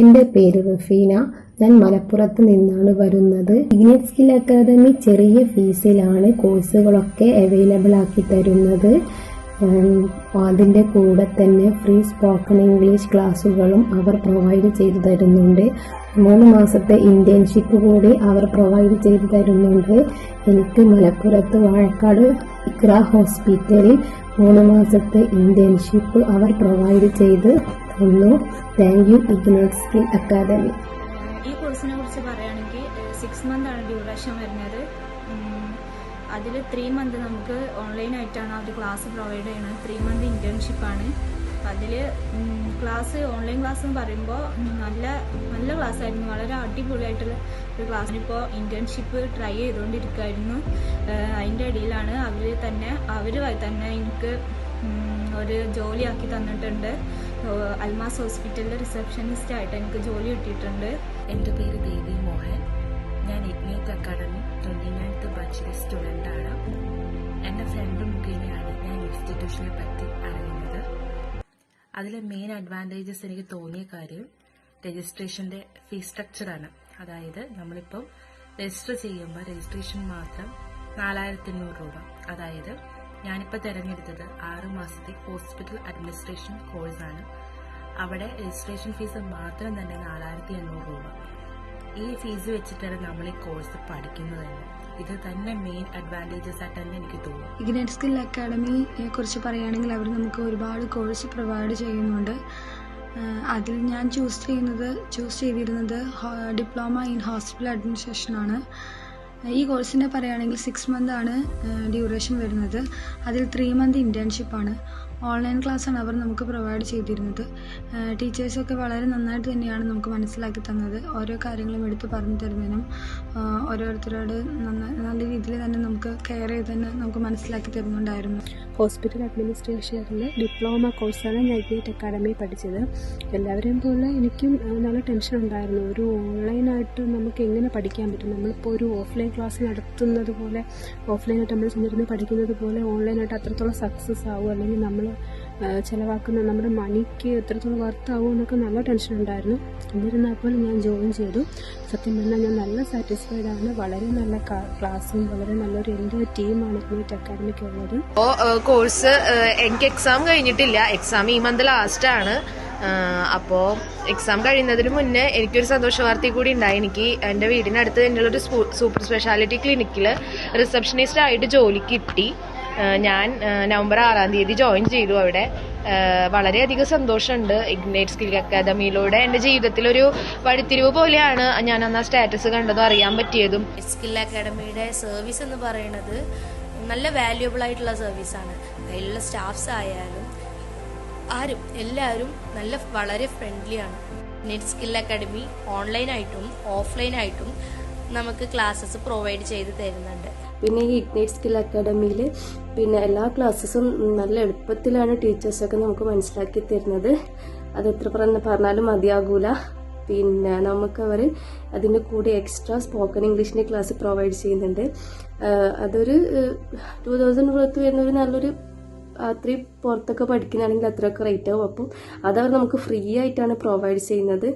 എന്റെ പേര് റഫീന. ഞാൻ മലപ്പുറത്ത് നിന്നാണ് വരുന്നത്. ഇഗ്നേറ്റ് സ്കിൽ അക്കാദമി ചെറിയ ഫീസിലാണ് കോഴ്സുകളൊക്കെ അവൈലബിൾ ആക്കി തരുന്നത്. അതിന്റെ കൂടെ തന്നെ ഫ്രീ സ്പോക്കൺ ഇംഗ്ലീഷ് ക്ലാസ്സുകളും അവർ പ്രൊവൈഡ് ചെയ്തു തരുന്നുണ്ട്. മൂന്ന് മാസത്തെ ഇന്റേൺഷിപ്പ് കൂടി അവർ പ്രൊവൈഡ് ചെയ്തു തരുന്നുണ്ട്. എനിക്ക് മലപ്പുറത്ത് വാഴക്കാട് ഇക്ര ഹോസ്പിറ്റലിൽ മൂന്ന് മാസത്തെ ഇന്റേൺഷിപ്പ് അവർ പ്രൊവൈഡ് ചെയ്ത് തന്നു thank you ignite skill academy ഈ കോഴ്സിനെ കുറിച്ച് പറയുകയാണെങ്കിൽ സിക്സ് മന്ത് ആണ് ഡ്യൂറേഷൻ വരുന്നത്. അതിൽ ത്രീ മന്ത് നമുക്ക് ഓൺലൈനായിട്ടാണ് അവർ ക്ലാസ് പ്രൊവൈഡ് ചെയ്യുന്നത്. ത്രീ മന്ത് ഇന്റേൺഷിപ്പാണ് അതിൽ ക്ലാസ് ഓൺലൈൻ ക്ലാസ് എന്ന് പറയുമ്പോൾ നല്ല നല്ല ക്ലാസ് ആയിരുന്നു. വളരെ അടിപൊളിയായിട്ടുള്ള ഒരു ക്ലാസ് ഇപ്പോൾ ഇന്റേൺഷിപ്പ് ട്രൈ ചെയ്തുകൊണ്ടിരിക്കുമായിരുന്നു അതിന്റെ ഇടയിലാണ് അവർ തന്നെ അവർ തന്നെ എനിക്ക് ഒരു ജോലിയാക്കി തന്നിട്ടുണ്ട്. അൽമാസ് ഹോസ്പിറ്റലിലെ റിസപ്ഷനിസ്റ്റ് ആയിട്ട് എനിക്ക് ജോലി കിട്ടിയിട്ടുണ്ട്. എന്റെ പേര് ദേവി മോഹൻ. ഞാൻ ഇഗ്നേറ്റ് അക്കാഡമി ട്വന്റി നയൻത്ത് ബാച്ചിലെ സ്റ്റുഡന്റ് ആണ് എന്റെ ഫ്രണ്ട് മുഖേനയാണ് ഞാൻ ഇൻസ്റ്റിറ്റ്യൂഷനെ പറ്റി അറിയുന്നത്. അതിലെ മെയിൻ അഡ്വാന്റേജസ് എനിക്ക് തോന്നിയ കാര്യം രജിസ്ട്രേഷന്റെ ഫീസ് സ്ട്രക്ചറാണ് അതായത് നമ്മളിപ്പം രജിസ്റ്റർ ചെയ്യുമ്പോൾ രജിസ്ട്രേഷൻ മാത്രം നാലായിരത്തി അഞ്ഞൂറ് രൂപ. അതായത് ഞാനിപ്പോൾ തിരഞ്ഞെടുത്തത് ആറു മാസത്തെ ഹോസ്പിറ്റൽ അഡ്മിനിസ്ട്രേഷൻ കോഴ്സാണ്. അവിടെ രജിസ്ട്രേഷൻ ഫീസ് മാത്രം തന്നെ നാലായിരത്തി എണ്ണൂറ് രൂപ. ഈ ഫീസ് വെച്ചിട്ടാണ് നമ്മൾ ഈ കോഴ്സ് പഠിക്കുന്നത് തന്നെ ഇത് തന്നെ മെയിൻ അഡ്വാന്റേജസ് ആയിട്ട് തന്നെ എനിക്ക് തോന്നുന്നു. ഇഗ്നൈറ്റ് സ്കിൽ അക്കാഡമിയെ കുറിച്ച് പറയുകയാണെങ്കിൽ അവർ നമുക്ക് ഒരുപാട് കോഴ്സ് പ്രൊവൈഡ് ചെയ്യുന്നുണ്ട്. അതിൽ ഞാൻ ചൂസ് ചെയ്യുന്നത് ചൂസ് ചെയ്തിരുന്നത് ഡിപ്ലോമ ഇൻ ഹോസ്പിറ്റൽ അഡ്മിനിസ്ട്രേഷനാണ് ഈ കോഴ്സിന്റെ പറയുകയാണെങ്കിൽ സിക്സ് മന്ത് ആണ് ഡ്യൂറേഷൻ വരുന്നത്. അതിൽ ത്രീ മന്ത് ഇന്റേൺഷിപ്പാണ് ഓൺലൈൻ ക്ലാസ്സാണ് അവർ നമുക്ക് പ്രൊവൈഡ് ചെയ്തിരുന്നത്. ടീച്ചേഴ്സൊക്കെ വളരെ നന്നായിട്ട് തന്നെയാണ് നമുക്ക് മനസ്സിലാക്കി തന്നത്. ഓരോ കാര്യങ്ങളും എടുത്ത് പറഞ്ഞു തരുന്നതിനും ഓരോരുത്തരോട് നന്നായി നല്ല രീതിയിൽ തന്നെ നമുക്ക് കെയർ ചെയ്ത് തന്നെ നമുക്ക് മനസ്സിലാക്കി തരുന്നുണ്ടായിരുന്നു. ഹോസ്പിറ്റൽ അഡ്മിനിസ്ട്രേഷനിൽ ഡിപ്ലോമ കോഴ്സാണ് ഞാൻ ഗേറ്റ് അക്കാഡമി പഠിച്ചത്. എല്ലാവരെയും പോലെ എനിക്കും നല്ല ടെൻഷൻ ഉണ്ടായിരുന്നു. ഒരു ഓൺലൈനായിട്ട് നമുക്ക് എങ്ങനെ പഠിക്കാൻ പറ്റും? നമ്മളിപ്പോൾ ഒരു ഓഫ്ലൈൻ ക്ലാസ് നടത്തുന്നത് പോലെ ഓഫ്ലൈനായിട്ട് നമ്മൾ ചെന്നിരുന്ന് പഠിക്കുന്നത് പോലെ ഓൺലൈനായിട്ട് അത്രത്തോളം സക്സസ് ആവും അല്ലെങ്കിൽ നമ്മൾ ചെലവാക്കുന്ന നമ്മുടെ മണിക്ക് എത്രത്തോളം വർത്താവും എന്നൊക്കെ നല്ല ടെൻഷൻ ഉണ്ടായിരുന്നു. എന്നിരുന്നാൽ പോലും ഞാൻ ജോയിൻ ചെയ്തു. സത്യം പറഞ്ഞാൽ ഞാൻ നല്ല സാറ്റിസ്ഫൈഡ് ആണ്. വളരെ നല്ല ക്ലാസ്സും വളരെ നല്ലൊരു എന്റെ ടീമാണ് നീറ്റ് അക്കാഡമിക്ക് ഉള്ളത്. കോഴ്സ് എനിക്ക് എക്സാം കഴിഞ്ഞിട്ടില്ല. എക്സാം ഈ മന്ത് ലാസ്റ്റ് ആണ്. അപ്പോൾ എക്സാം കഴിയുന്നതിന് മുന്നേ എനിക്കൊരു സന്തോഷ വാർത്ത കൂടി ഉണ്ടായി. എനിക്ക് എന്റെ വീടിനടുത്ത് തന്നെയുള്ള ഒരു സൂപ്പർ സ്പെഷ്യാലിറ്റി ക്ലിനിക്കിൽ റിസപ്ഷനിസ്റ്റ് ആയിട്ട് ജോലി കിട്ടി. ഞാൻ നവംബർ ആറാം തീയതി ജോയിൻ ചെയ്തു അവിടെ. വളരെയധികം സന്തോഷമുണ്ട് ഇഗ്നേറ്റ് സ്കിൽ അക്കാദമിയിലൂടെ എന്റെ ജീവിതത്തിലൊരു വഴിത്തിരിവ് പോലെയാണ് ഞാൻ അന്ന് ആ സ്റ്റാറ്റസ് കണ്ടതും അറിയാൻ പറ്റിയതും. സ്കിൽ അക്കാദമിയുടെ സർവീസ് എന്ന് പറയുന്നത് നല്ല വാല്യുബിൾ ആയിട്ടുള്ള സർവീസാണ് അതിലുള്ള സ്റ്റാഫ്സ് ആയാലും ആരും എല്ലാവരും നല്ല വളരെ ഫ്രണ്ട്ലിയാണ് നെറ്റ് സ്കിൽ അക്കാഡമി ഓൺലൈനായിട്ടും ഓഫ്ലൈനായിട്ടും നമുക്ക് ക്ലാസ്സസ് പ്രൊവൈഡ് ചെയ്ത് തരുന്നുണ്ട്. പിന്നെ ഈ ഇഗ്നൈറ്റ് സ്കിൽ അക്കാഡമിയിൽ പിന്നെ എല്ലാ ക്ലാസ്സസും നല്ല എളുപ്പത്തിലാണ് ടീച്ചേഴ്സൊക്കെ നമുക്ക് മനസ്സിലാക്കി തരുന്നത്. അത് എത്ര പറഞ്ഞ പറഞ്ഞാലും മതിയാകൂല. പിന്നെ നമുക്ക് അവർ അതിന്റെ കൂടെ എക്സ്ട്രാ സ്പോക്കൺ ഇംഗ്ലീഷിന്റെ ക്ലാസ് പ്രൊവൈഡ് ചെയ്യുന്നുണ്ട്. അതൊരു ടു തൗസൻഡ് പുറത്ത് വരുന്ന ഒരു നല്ലൊരു അത്രയും പുറത്തൊക്കെ പഠിക്കുന്നതാണെങ്കിൽ അത്രയൊക്കെ റേറ്റ് ആവും. അപ്പം അതവർ നമുക്ക് ഫ്രീ ആയിട്ടാണ് പ്രൊവൈഡ് ചെയ്യുന്നത്.